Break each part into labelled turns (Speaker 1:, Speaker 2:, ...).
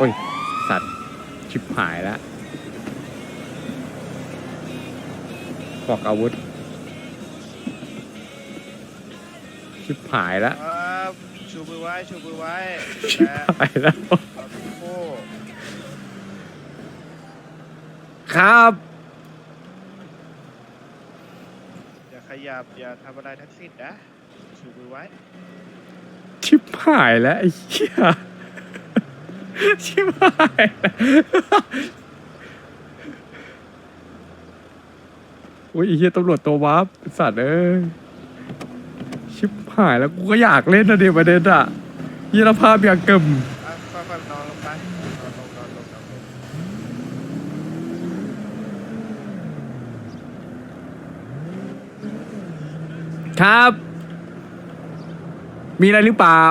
Speaker 1: โอ้ย สัตว์ ชิบหายแล้วบอกอาวุธ ชิบหายแล้ว
Speaker 2: ครับชูมือไว้ชูมือไว้
Speaker 1: ชิบ
Speaker 2: และ
Speaker 1: หายแล้ว
Speaker 2: โอ้
Speaker 1: ครับ
Speaker 2: อย่าขยับอย่าทำอะไรทั้งสิ้นนะชูมือไว้
Speaker 1: ชิบหายแล้วไอ้เหี้ย ชิบหายแล้วอุ้ยอ้เหี้ยตำรวจตัววับสัตว์เอ้ยชิบหายแล้วกูก็อยากเล่นนะเดี๋ยวประเด็นอะเยี่ยรภาพอย่างกึ่ม
Speaker 2: อะค่อยๆนอนลงไปนอนลงนอนลงนอนลง
Speaker 1: ครับ มีอะไรหรือเปล่า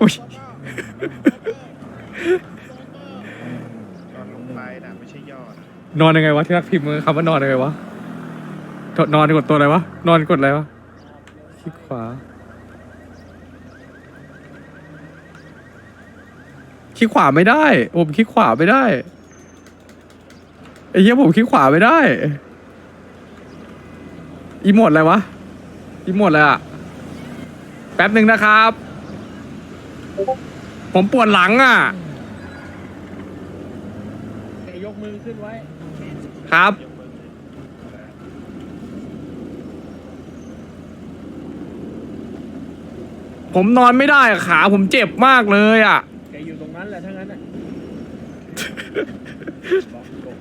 Speaker 1: อุ้ย
Speaker 2: นอนลงไปนะไม่ใช่ยอด
Speaker 1: นอนยังไงวะที่รักพิมพ์มือคำว่านอนยังไงวะนอนกดตัวอะไรวะ นอนกดอะไรวะคลิกขวาคลิกขวาไม่ได้ ผมคลิกขวาไม่ได้ไอ้เหี้ยผมคลิกขวาไม่ได้อีหมดอะไรวะอีหมดอะไรอะแป๊บหนึ่งนะครับ ผมปวดหลังอะ
Speaker 3: ยกมือขึ้นไว้
Speaker 1: ครับ
Speaker 2: ยกมือขึ้น
Speaker 1: ผมนอนไม่ได้อะขาผมเจ็บมากเลยอะ
Speaker 3: แกอยู่ตรงนั้นแหละทั้งนั้นน่ะบอกตรง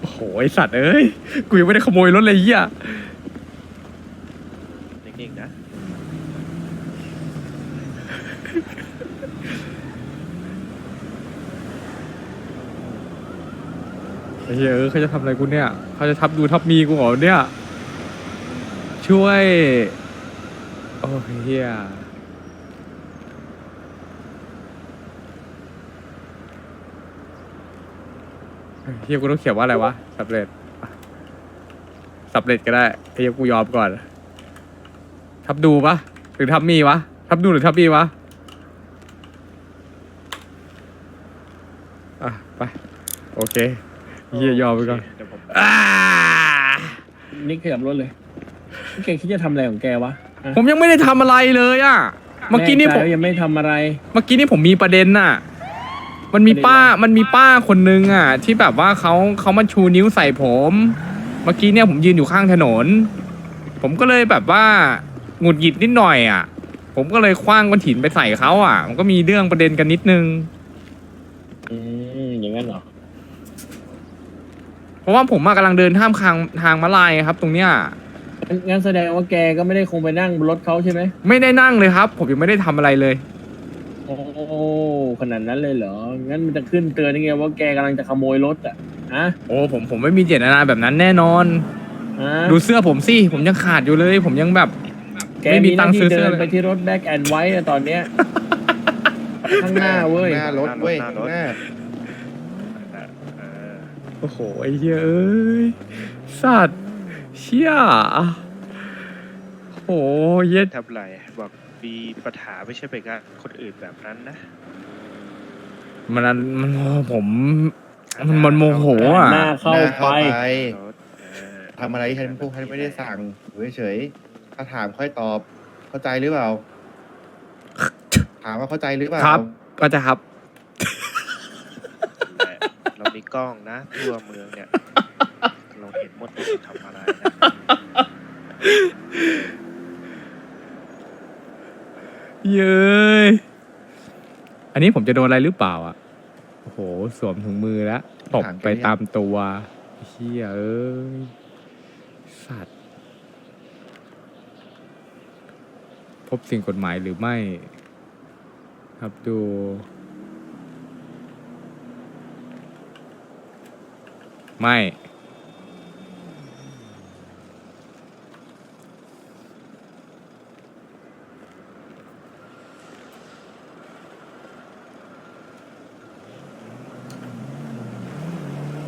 Speaker 1: โอ้โหไอสัตว์เอ้ย กูยังไม่ได้ขโมยรถเลยเหี้ย
Speaker 2: นิ่งๆนะ
Speaker 1: ไอ้เหี้ยเออเขาจะทำอะไรกูเนี่ยเขาจะทับดูทับมีกูเหรอเนี่ย ช่วย โอ้ยเฮียเฮียกูต้องเขียนว่าอะไรวะสับเร็จสับเร็จก็ได้เฮียกูยอมก่อน ทับดูปะหรือทับมีวะ ทับดูหรือทับมีวะ อะ ไป โอเค เฮียยอมไปก่อน
Speaker 2: เดี๋ยวผม
Speaker 1: อ่า
Speaker 3: นิกขยับรถเลยแกคิดจะทำอะไรของแกวะฮะ
Speaker 1: ผมยังไม่ได้ทำอะไรเลยอะ เมื่อกี้นี่ผม
Speaker 3: แใจว่ายังไม่ทำอะไร
Speaker 1: เมื่อกี้นี่ผมมีประเด็นน่ะ มันมี
Speaker 3: ประเด็น
Speaker 1: ป้า
Speaker 3: อะไร
Speaker 1: มันมีป้าคนนึงอะ ที่แบบว่าเขาเขามาชูนิ้วใส่ผม เมื่อกี้เนี่ยผมยืนอยู่ข้างถนน ผมก็เลยแบบว่าหงุดหงิดนิดหน่อยอะ ผมก็เลยคว้างก้อนหินไปใส่เขาอะ มันก็มีเรื่องประเด็นกันนิดนึง
Speaker 3: อืมอย่างนั้นเหรอ
Speaker 1: เพราะว่าผมอะกำลังเดินท่ามทางทางมาลายครับ ตรงเนี้ย
Speaker 3: งั้นงั้นแสดงว่าแกก็ไม่ได้คงไปนั่งบนรถเขาใช่ไหม
Speaker 1: ไม่ได้นั่งเลยครับ ผมยังไม่ได้ทำอะไรเลย
Speaker 3: โอ้ขนาดนั้นเลยเหรอ งั้นมันจะขึ้นเตือนยังไงว่าแกกำลังจะขโมยรถอะฮะ
Speaker 1: โอ้ผมผมไม่มีเจตนาแบบนั้นแน่นอน
Speaker 3: ฮะ
Speaker 1: ดูเสื้อผมสิผมยังขาดอยู่เลย ผมยังแบบ
Speaker 3: แก
Speaker 1: ไม่มี
Speaker 3: มี
Speaker 1: ตั
Speaker 3: ตั
Speaker 1: ง
Speaker 3: ง
Speaker 1: ค์
Speaker 3: ค์
Speaker 1: ซื้
Speaker 3: ซื้
Speaker 1: อ
Speaker 3: อ
Speaker 1: เสื้
Speaker 3: เดิ
Speaker 1: อ
Speaker 3: นไปที่รถแบ็กแอนไว้ตอนเนี้ยไปข้างหน้าเว้ย
Speaker 4: หน้ารถเว้ยข้างหน้า
Speaker 2: เอ อ
Speaker 1: โอ้โห ไอ้เหี้ยเอ้ย สัตว์ เชี่ยโอ้ยเย็ด
Speaker 2: ทำไรบอกมีปัญหาไม่ใช่ไปกับคนอื่นแบบนั้นนะ
Speaker 1: มันอันมันผม มันมันโมโหอะ
Speaker 3: หน้าเข้า
Speaker 4: หน้
Speaker 3: ไป
Speaker 2: รถเออ
Speaker 4: ทำอะไรฉันพวกฉันไม่ได้สั่งอยู่เฉยๆถ้าถามค่อยตอบ เข้าใจหรือเปล่า ถามว่าเข้าใจหรือเปล่า
Speaker 1: ครับก็จะครับ
Speaker 2: แหละเรามี กล้องนะทั่วเมืองเนี่ย เราเห็นหมดว่าทำอะไรนะ
Speaker 1: เย้ยอันนี้ผมจะโดนอะไรหรือเปล่าอะ โอ้โห สวมถุงมือแล้วตบไปตามตัวเฮียเอ้ย สัตว์ พบสิ่งกฎหมายหรือไม่ ครับดู ไม่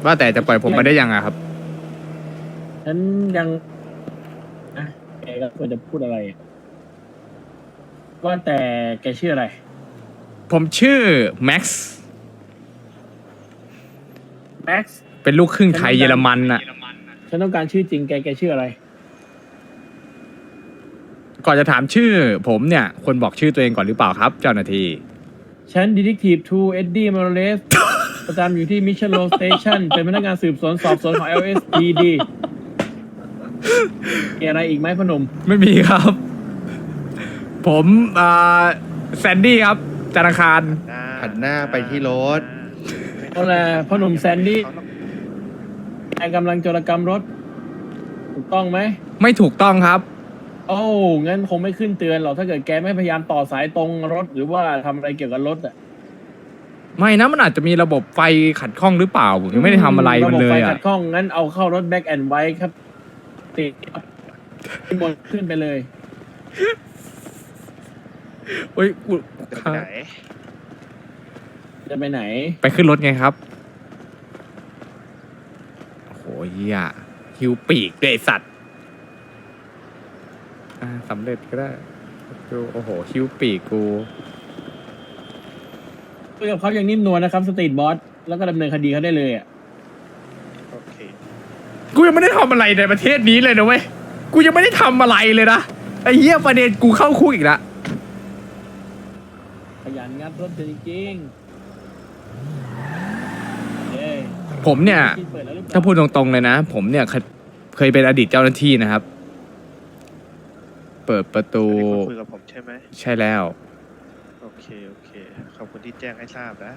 Speaker 1: ว่าแต่จะปล่อยผมไปได้ยังอะครับ
Speaker 3: ฉันยังอะแกก็ควรจะพูดอะไรว่าแต่แกชื่ออะไร
Speaker 1: ผมชื่อแม็กซ์
Speaker 3: แม็กซ์
Speaker 1: เป็นลูกครึ่งไทยเยอรมันน่ะ
Speaker 3: ฉันต้องการชื่อจริงแกแกชื่ออะไร
Speaker 1: ก่อนจะถามชื่อ ผมเนี่ย ควรบอกชื่อตัวเองก่อนหรือเปล่าครับ เจ้าหน้าที่
Speaker 3: ฉันดีเทคทีฟทูเอ็ดดี้มาร์เลส ประจำอยู่ที่มิชชันโลสเตชันเป็นพนักงานสืบสวนสอบสวนของ LSPD มีอะไรอีกไหมพอหนม
Speaker 1: ไม่มีครับ ผมอ่าแซนดี้ครับธนาคาร
Speaker 4: หันหน้าไปที่รถ
Speaker 3: เอาแหละพ่อหนุ่มแซนดี้ แกกำลังโจรกรรมรถ ถูกต้องไหม
Speaker 1: ไม่ถูกต้องครับ
Speaker 3: โอ้งั้นคงไม่ขึ้นเตือนหรอกถ้าเกิดแกไม่พยายามต่อสายตรงรถ หรือว่าทำอะไรเกี่ยวกับรถอะ
Speaker 1: ไม่นะมันอาจจะมีระบบไฟขัดข้องหรือเปล่าผมยังไม่ได้ทำอะไรมันเล
Speaker 3: บบ
Speaker 1: ย
Speaker 3: ไฟ
Speaker 1: อะ
Speaker 3: ขัดข้องงั้นเอาเข้ารถแบ็กแอนด์ไวครับติดที่บนขึ้นไปเลย
Speaker 1: เฮ้ยกู
Speaker 2: เดินไปไหน
Speaker 3: จะไปไหน
Speaker 1: ไปขึ้นรถไงครับโอ้โห เหี้ยหิวปีกด้วยไอ้สัตว์อ่าสำเร็จก็ได้ดูโอ้โหหิวปีกกู
Speaker 3: คุยกับเขาอย่างนิ่มนวลนะครับสตรีทบอสแล้วก็ดำเนินคดีเขาได้เลยอะ
Speaker 2: โอเค
Speaker 1: กูยังไม่ได้ทำอะไรในประเทศนี้เลยนะเว้ยกูยังไม่ได้ทำอะไรเลยนะไอ้เหี้ยประเด็นกูเข้าคุกอีกละ
Speaker 3: ขยันงัดรถจริงๆเย้
Speaker 1: ผมเนี่ย
Speaker 3: ที่เปิดแล้วหรือเปล่
Speaker 1: ถ้าพูดตรงๆเลยนะ ผมเนี่ยเคยเคยเป็นอดีตเจ้าหน้าที่นะครับ เปิดประตู
Speaker 2: อันนี้คุณคุยกับผมใช่ไหม
Speaker 1: ใช่แล้ว
Speaker 2: โอเค โอเค ขอบคุณที่แจ้งให้ทราบนะ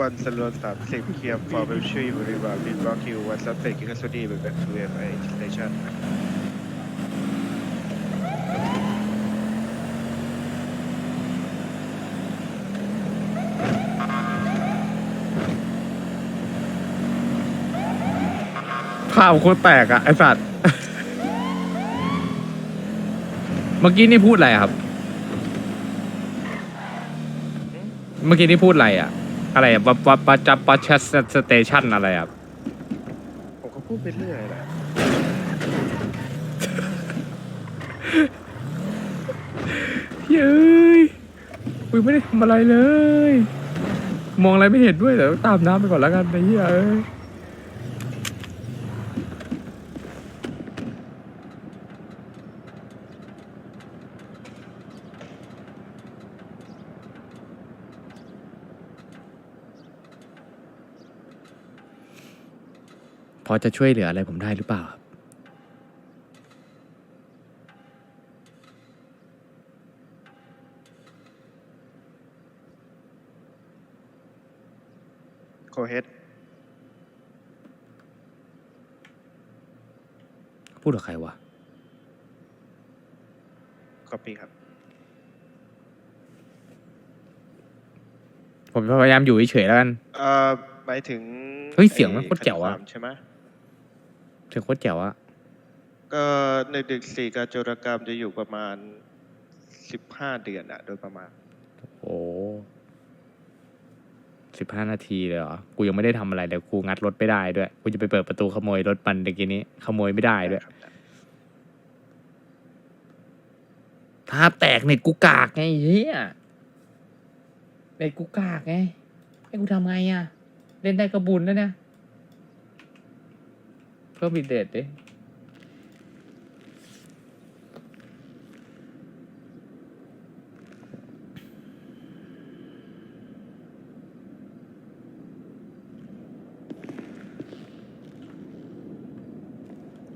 Speaker 2: วันสลวนสามสิบเคียมฟอร์เบลชีบริวารบินบล็อกคิววันสับเตกิคัสดีเป็นแบ็คทูเอฟไอสเตชัน
Speaker 1: ภาพโคตรแตกอะไอสัตว์ เมื่อกี้นี่พูดอะไรครับ เมื่อกี้นี่พูดอะไรอะอะไรอะปัปปัปปัจับปัชสเตชันอะไรอะ
Speaker 2: ผมก็พูดไปเรื่อยแหละ
Speaker 1: เย้ยกูไม่ได้ทำอะไรเลย มองอะไรไม่เห็นด้วยเดี๋ยวตามน้ำไปก่อนแล้วกันไอ้เหี้ยเอ้ย พอจะช่วยเหลืออะไรผมได้หรือเปล่าครับ
Speaker 2: โคเฮด
Speaker 1: พูดกับใครวะ
Speaker 2: คอปปี้ครับ
Speaker 1: ผมพยายามอยู่เฉยๆแล้วกัน
Speaker 2: เอ่อหมายถึง
Speaker 1: เฮ้ยเสียงมันโคตรแจ๋วอะ
Speaker 2: คดีความใช่ไหม
Speaker 1: เสียงโคตรแจ๋วอะ
Speaker 2: ก็ในดึกสี่การโจรกรรมจะอยู่ประมาณสิบห้าเดือนอะโดยประมาณ
Speaker 1: โอ้สิบห้านาทีเลยเหรอ กูยังไม่ได้ทำอะไรเลยกูงัดรถไม่ได้ด้วย กูจะไปเปิดประตูขโมยรถมันตะกี้นี้ ขโมยไม่ได้ด้วย
Speaker 2: ครับ
Speaker 1: ทาบแตกเน็ตกูกากไงเฮียเน็ตกูกากไงให้กูทำไงอะเล่นได้ก็บุญแล้วเนี่ย เพิ่มบิดเดตดิ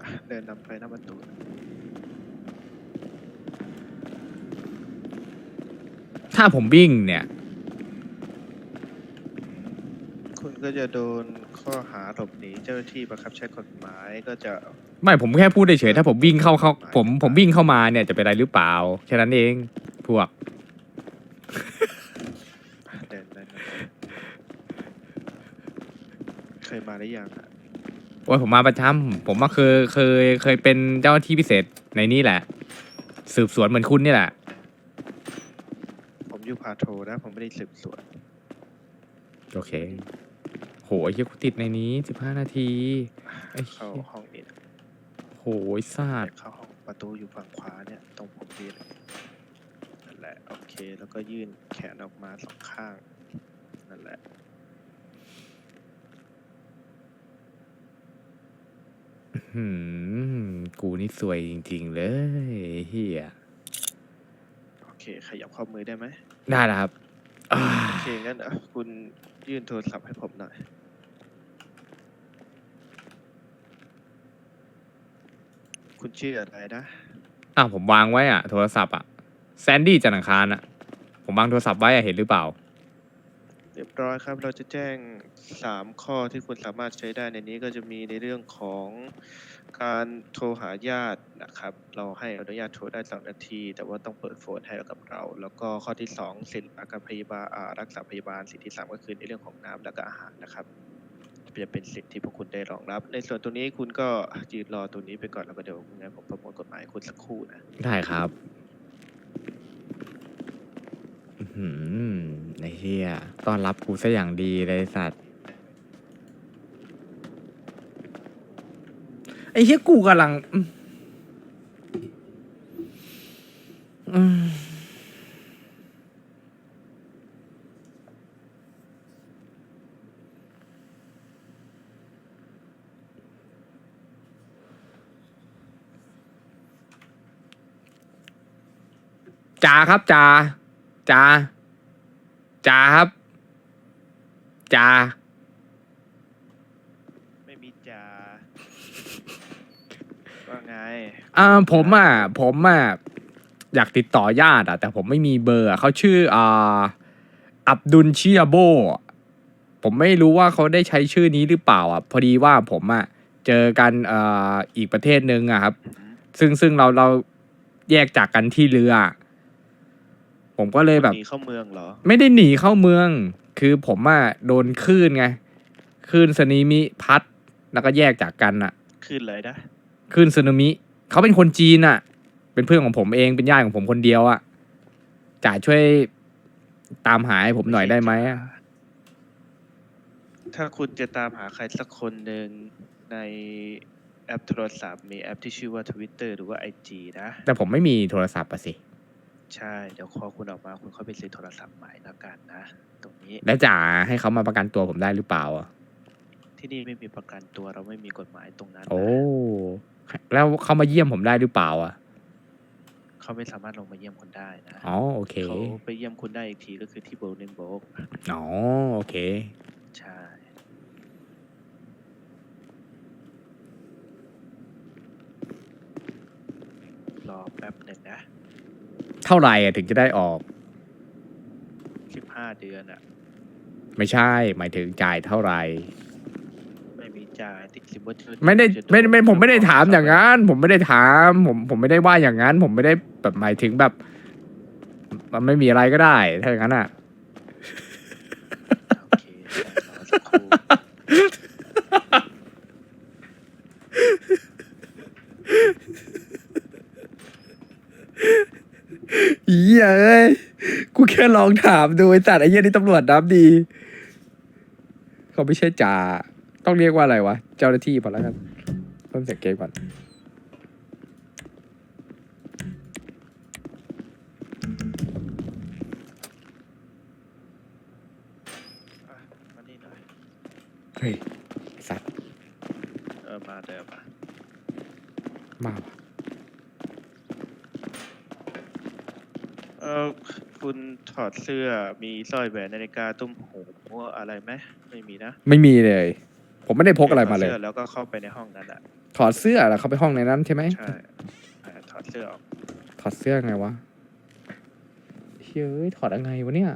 Speaker 2: อะเดินนำไปหน้าประตู
Speaker 1: ถ้าผมวิ่งเนี่ย
Speaker 2: คุณก็จะโดน ข้อหาหลบหนีเจ้าหน้าที่บังคับใช้กฎหมายก็จะ
Speaker 1: ไม่ผมแค่พูดเฉยๆถ้าผมวิ่งเข้าเข้าผมผมวิ่งเข้ามาเนี่ยจะเป็นอะไรหรือเปล่าแค่นั้นเองพวก
Speaker 2: เดินเดินเดินเคยมาหรือยังอะ
Speaker 1: โอ้ยผมมาประจำผมมาเคยเคยเคยเป็นเจ้าหน้าที่พิเศษในนี่แหละ สืบสวนเหมือนคุณนี่แหละ
Speaker 2: ผมอยู่พาโทรนะ ผมไม่ได้สืบสวน
Speaker 1: โอเคโห ไอ้เหี้ยกูติดในนี้สิบห้านาทีไอ้เหี้
Speaker 2: เข้ายห้องนี้นะ
Speaker 1: โหไอ้สัตว์
Speaker 2: เข้าห้องประตูอยู่ฝั่งขวาเนี่ยตรงผมดีเลยนั่นแหละโอเคแล้วก็ยื่นแขนออกมาสองข้างนั่นแหละ
Speaker 1: หืมกูนี่สวยจริง ๆ เลยไอ้เฮีย
Speaker 2: โอเค ขยับข้อมือได้ไหม
Speaker 1: ได้แล้วครับอ่า
Speaker 2: โอเคงั้นอะคุณยื่นโทรศัพท์ให้ผมหน่อย คุณชื่ออะไรนะ
Speaker 1: อะผมวางไว้อะโทรศัพท์อะแซนดี้จันทร์อังคารอะ ผมวางโทรศัพท์ไว้อะเห็นหรือเปล่า
Speaker 2: เรียบร้อยครับ เราจะแจ้งสามข้อที่คุณสามารถใช้ได้ในนี้ก็จะมีในเรื่องของการโทรหาญาตินะครับ เราให้อนุญาตโทรได้สองนาที แต่ว่าต้องเปิดโฟนให้กับเรา แล้วก็ข้อที่สองสิทธิอาการพยาบาลอ่ารักษาพยาบาลสิทธิที่สามก็คือในเรื่องของน้ำและก็อาหารนะครับ จะเป็นสิทธิ์ที่พวกคุณได้รองรับ ในส่วนตัวนี้คุณก็ยืนรอตัวนี้ไปก่อนแล้วก็เดี๋ยวงั้นผมประมวลกฎหมายให้คุณสักครู่นะ
Speaker 1: ได้ครับอื้อหืมไอ้เฮียต้อนรับกูซะอย่างดีเลยไอ้สัตว์ไอ้เฮียกูกำลังอืมอืม จ่าครับจ่าจ่าจ่าครับจ่า
Speaker 2: ไม่มีจ่าว่าไง
Speaker 1: อ่าผมอะผมอะอยากติดต่อญาติอะ แต่ผมไม่มีเบอร์อะเขาชื่ออ่าอับดุลชิอาโบอะผมไม่รู้ว่าเขาได้ใช้ชื่อนี้หรือเปล่าอะพอดีว่าผมอะเจอกันเอ่ออีกประเทศหนึ่งอะครับ ซึ่งซึ่งเราเราแยกจากกันที่เรือ ผมก็เลยแบบ
Speaker 2: หนีเข้าเมืองเหรอ
Speaker 1: ไม่ได้หนีเข้าเมือง คือผมอะโดนคลื่นไงคลื่นสึนามิพัด แล้วก็แยกจากกันอะ
Speaker 2: ขึ้นเลยนะ
Speaker 1: คลื่นสึนามิเขาเป็นคนจีนอะ เป็นเพื่อนของผมเองเป็นญาติของผมคนเดียวอะจ่าช่วยตามหาให้ผมหน่อยได้ไหมอะ
Speaker 2: ถ้าคุณจะตามหาใครสักคนหนึ่งในแอปโทรศัพท์มีแอปที่ชื่อว่า Twitter หรือว่า IG นะ
Speaker 1: แต่ผมไม่มีโทรศัพท์อะสิ
Speaker 2: ใช่ เดี๋ยวพอคุณออกมาคุณค่อยไปซื้อโทรศัพท์ใหม่แล้วกันนะ ตรงนี้
Speaker 1: แล้วจ่าให้เขามาประกันตัวผมได้หรือเปล่าอะ
Speaker 2: ที่นี่ไม่มีประกันตัวเราไม่มีกฎหมายตรงนั้นนะ
Speaker 1: โอ้แล้วเขามาเยี่ยมผมได้หรือเปล่าอะ
Speaker 2: เขาไม่สามารถลงมาเยี่ยมคุณได้นะ
Speaker 1: อ๋อโอเค
Speaker 2: เขาไปเยี่ยมคุณได้อีกทีก็คือที่โบลเนนโบก
Speaker 1: อ๋อโอเค
Speaker 2: ใช่รอแป๊บหนึ่งนะ
Speaker 1: เท่าไหร่อะถึงจะได้ออก
Speaker 2: สิบห้าเดือนอะ
Speaker 1: ไม่ใช่ หมายถึงจ่ายเท่าไหร่
Speaker 2: ไม่มีจ่ายติดสิบวัน
Speaker 1: ไม่ได้ไม่ไม่ผมไม่ได้ถามอย่างนั้น ผมไม่ได้ถาม ผมผมไม่ได้ว่าอย่างนั้น ผมไม่ได้แบบหมายถึงแบบ มันไม่มีอะไรก็ได้ถ้าอย่างนั้นอะ
Speaker 2: โอเครอสักครู่
Speaker 1: เหี้ ยเอ้ย กูแค่ลองถามดูไอ้สัตว์ไอ้เหี้ยนี่ตำรวจน้ำดี เขาไม่ใช่จ่า ต้องเรียกว่าอะไรวะ เจ้าหน้าที่พอแล้วกันเพิ่มเสียงเกมก่อน
Speaker 2: อะมานี่หน่อย
Speaker 1: เฮ้ยไอ้สัตว์
Speaker 2: เออมาเดิมอะ
Speaker 1: มาว่ะ
Speaker 2: เออคุณ ถอดเสื้อมีสร้อยแหวนนาฬิกาตุ้มหูอะไรไหมไม่มีนะ
Speaker 1: ไม่มีเลย ผมไม่ได้พกอะไรมาเลย
Speaker 2: ถดสื้แล้วก็เข้าไปในห้องนั้นอะ
Speaker 1: ถอดเสื้อแล้วเขาไปห้องในนั้นใช่ไหม
Speaker 2: ใช่อะถอดเสื้อออก
Speaker 1: ถอดเสื้อไงวะเฮ้ยถอดยังไงวะเนี่ย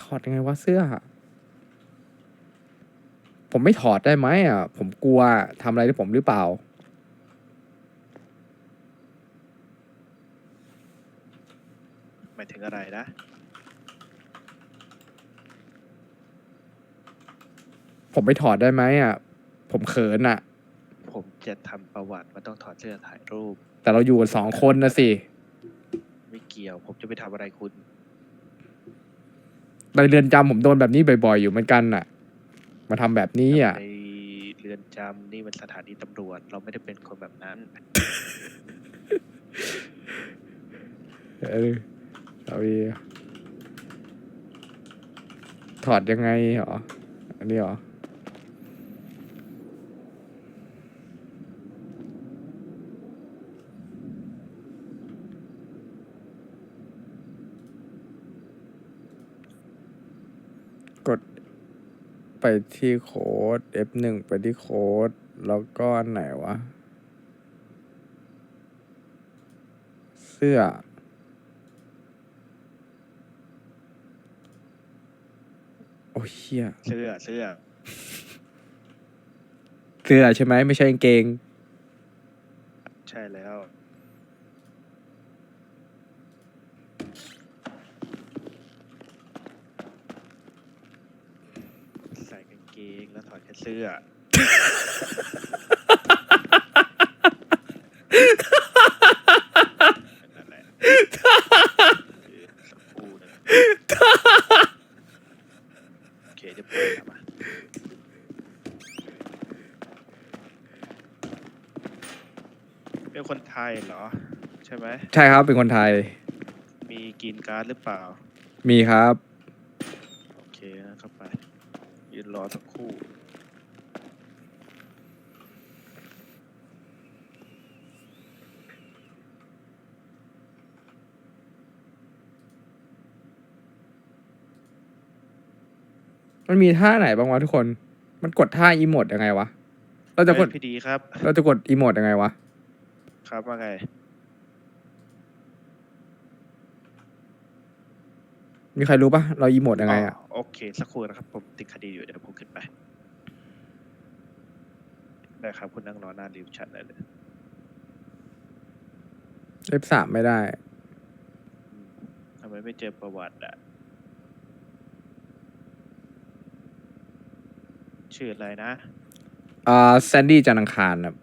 Speaker 1: ถอดยังไงวะเสื้อ ผมไม่ถอดได้ไหมอะ ผมกลัวทำอะไรที่ผมหรือเปล่า
Speaker 2: หมายถึงอะไรนะ
Speaker 1: ผมไม่ถอดได้ไหมอะ ผมเขินอะ
Speaker 2: ผมจะทำประวัติมันต้องถอดเสื้อถ่ายรูป
Speaker 1: แต่เราอยู่กันสองคนนะสิ
Speaker 2: ไม่เกี่ยว ผมจะไปทำอะไรคุณ
Speaker 1: ในเรือนจำผมโดนแบบนี้บ่อยๆอยู่เหมือนกันน่ะ มาทำแบบนี้อะ
Speaker 2: ในเรือนจำนี่มันสถานีตำรวจ เราไม่ได้เป็นคนแบบนั้น
Speaker 1: เออเอาอีถอดยังไงเหรอ อันนี้เหรอ กด ไปที่โค้ด F1 ไปที่โค้ด แล้วก็อันไหนวะ เสื้อ โอ้ยเฮีย
Speaker 2: เสื้อเสื้อ
Speaker 1: เสื้อใช่ไหมไม่ใช่กางเกง
Speaker 2: ใช่แล้ว ใส่กางเกงแล้วถอดแค่เสื้อ นั่นแหละสักครู่นะโอเคเดี๋ยวเปิดมาเป็นคนไทยเหรอ ใช่ไหม
Speaker 1: ใช่ครับเป็นคนไทย
Speaker 2: มีกรีนการ์ดหรือเปล่า
Speaker 1: มีครับ
Speaker 2: โอเคนะเข้าไป ยืนรอสักครู่
Speaker 1: มันมีท่าไหนบ้างวะทุกคน มันกดท่าอีโมดยังไงวะ เราจะกด
Speaker 2: เฮ้ยพี่ดีครับ
Speaker 1: เราจะกดอีโมดยังไงวะ
Speaker 2: ครับว่าไง
Speaker 1: มีใครรู้ปะเราอีโมดยังไงอะ
Speaker 2: โอเค สักครู่นะครับ ผมติดคดีอยู่เดี๋ยวผมขึ้นไป ได้ครับ คุณนั่งรอหน้าริวชัดได้เลย
Speaker 1: F3 ไม่ได้
Speaker 2: อืมทำไมไม่เจอประวัติอะ ชื่ออะไรนะ
Speaker 1: อ่าแซนดี้จันทร์อังคารครับ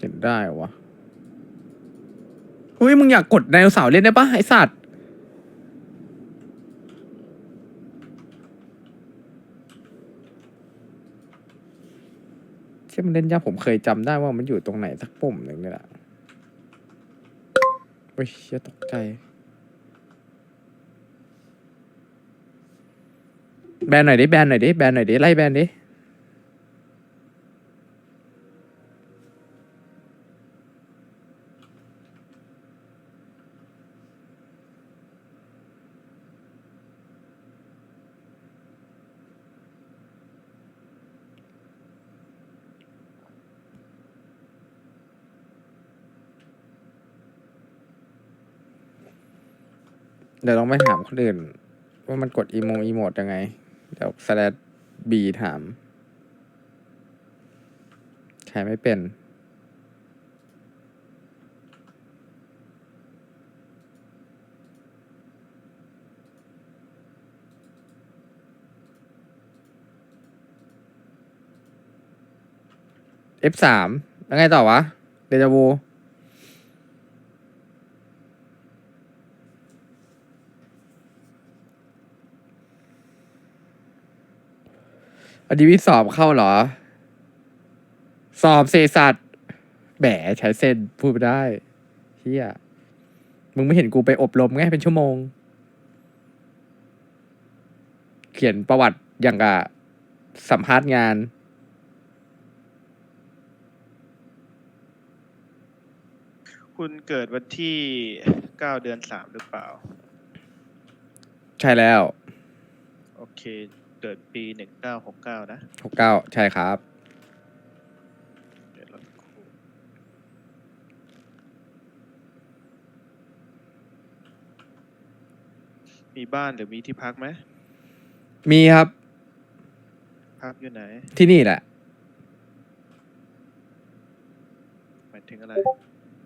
Speaker 1: เห็นได้วะเฮ้ยมึงอยากกดไดโนเสาร์เล่นได้ปะไอสัตว์ เชื่อมันเล่นยากผมเคยจำได้ว่ามันอยู่ตรงไหนสักปุ่มหนึ่งนี่แหละเฮ้ยเชี่ยตกใจ แบนหน่อยดิ แบนหน่อยดิ แบนหน่อยดิ ไล่แบนดิ เดี๋ยวลองไปถามคนอื่น ว่ามันกดอีโมอีโมดยังไง เดี๋ยวสแลดบีถาม ใช้ไม่เป็น F สามแล้วไงต่อวะ เดจาวู อันนี้วิสอบเข้าเหรอ สอบเศรษฐศาสตร์แหมใช้เส้นพูดไม่ได้เฮียมึงไม่เห็นกูไปอบรมไงเป็นชั่วโมง เขียนประวัติอย่างกับสัมภาษณ์งาน
Speaker 2: คุณเกิดวันที่9เดือน3หรือเปล่า
Speaker 1: ใช่แล้ว
Speaker 2: โอเค เกิดปี1969นะ
Speaker 1: หกเก้าใช่ครับ
Speaker 2: เดี๋ยวรอสักครู่มีบ้านหรือมีที่พักไหม
Speaker 1: มีครับ
Speaker 2: พักอยู่ไหน
Speaker 1: ที่นี่แหละ
Speaker 2: หมายถึงอะไร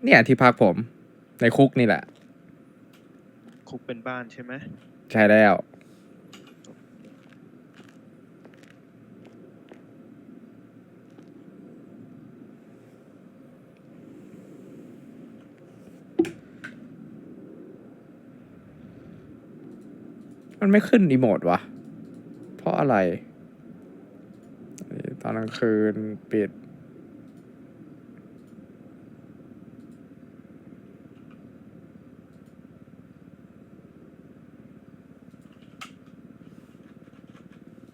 Speaker 1: เนี่ยที่พักผม ในคุกนี่แหละ
Speaker 2: คุกเป็นบ้านใช่ไหม
Speaker 1: ใช่แล้ว มันไม่ขึ้นอีโมดวะ เพราะอะไร ตอนกลางคืนปิด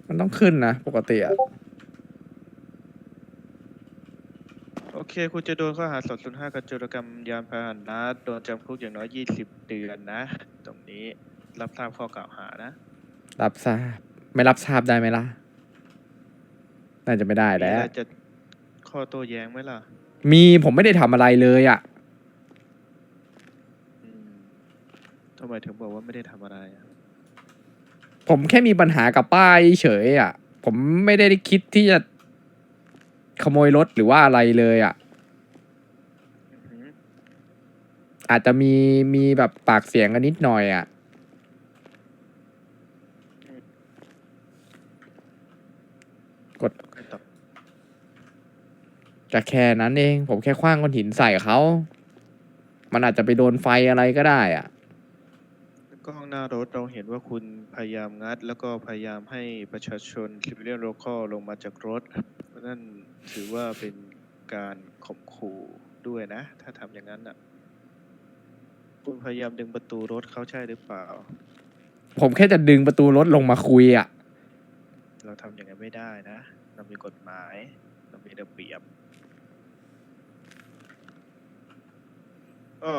Speaker 1: มันต้องขึ้นนะ ปกติอะ
Speaker 2: โอเค คุณจะโดนข้อหา205กับโจรกรรมยานพาหนะโดนจำคุกอย่างน้อย 20 เดือนนะ ตรงนี้ รับทราบข้อกล่าวหานะ
Speaker 1: รับทราบ ไม่รับทราบได้ไหมล่ะ น่าจะไม่ได้
Speaker 2: มี
Speaker 1: แล้
Speaker 2: อะ
Speaker 1: ว
Speaker 2: ไรจะข้อโต้แย้งไหมล่ะ
Speaker 1: มีผมไม่ได้ทำอะไรเลยอะ
Speaker 2: อืมทำไมถึงบอกว่าไม่ได้ทำอะไรอะ
Speaker 1: ผมแค่มีปัญหากับป้ายเฉยอะผมไม่ได้คิดที่จะขโมยรถหรือว่าอะไรเลยอะ
Speaker 2: อือหือ
Speaker 1: อาจจะมีมีแบบปากเสียงกันนิดหน่อยอะ กด
Speaker 2: ไม่ตอบ
Speaker 1: จะแค่นั้นเอง ผมแค่คว้างก้อนหินใส่เขา มันอาจจะไปโดนไฟอะไรก็ได้อะ
Speaker 2: กล้องหน้ารถเราเห็นว่าคุณพยายามงัด แล้วก็พยายามให้ประชาชน civilian local ลงมาจากรถ นั่นถือว่าเป็นการข่มขู่ด้วยนะ ถ้าทำอย่างนั้นอะ คุณพยายามดึงประตูรถเขาใช่หรือเปล่า
Speaker 1: ผมแค่จะดึงประตูรถลงมาคุยอะ
Speaker 2: เราทำอย่างนั้นไม่ได้นะ เรามีกฎหมาย เรามีระเบียบก็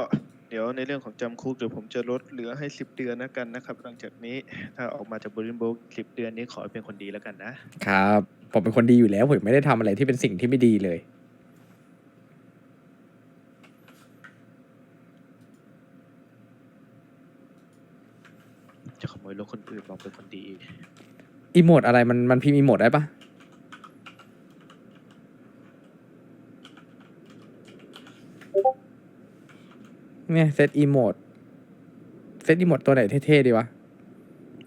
Speaker 2: เดี๋ยวในเรื่องของจำคุกเดี๋ยวผมจะลดเหลือให้สิบเดือนนะกันนะครับ หลังจากนี้ถ้าออกมาจากบริษัทสิบเดือนนี้ขอให้เป็นคนดีแล้วกันนะ
Speaker 1: ครับ ผมเป็นคนดีอยู่แล้วผมไม่ได้ทำอะไรที่เป็นสิ่งที่ไม่ดีเลย
Speaker 2: จะขโมยรถคนอื่นบอกเป็นคนดี
Speaker 1: อีโมดอะไรมันมันพิมพ์อีโมดได้ปะเนี่ยเซตอีโมดเซตอีโมดตัวไหนเท่ๆดีวะ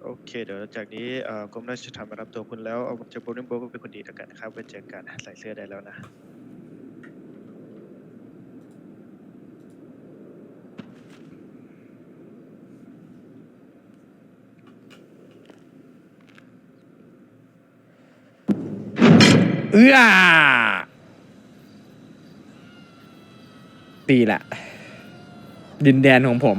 Speaker 2: โอเค เดี๋ยวจากนี้เอ่อกรมราชธรรมมารับตัวคุณแล้ว เอาจากบริมโบก็เป็นคนดีแล้วกันนะครับไปเจอกันใส่เสื้อได้แล้วนะ
Speaker 1: เอื้อตีแหละ ดินแดนของผม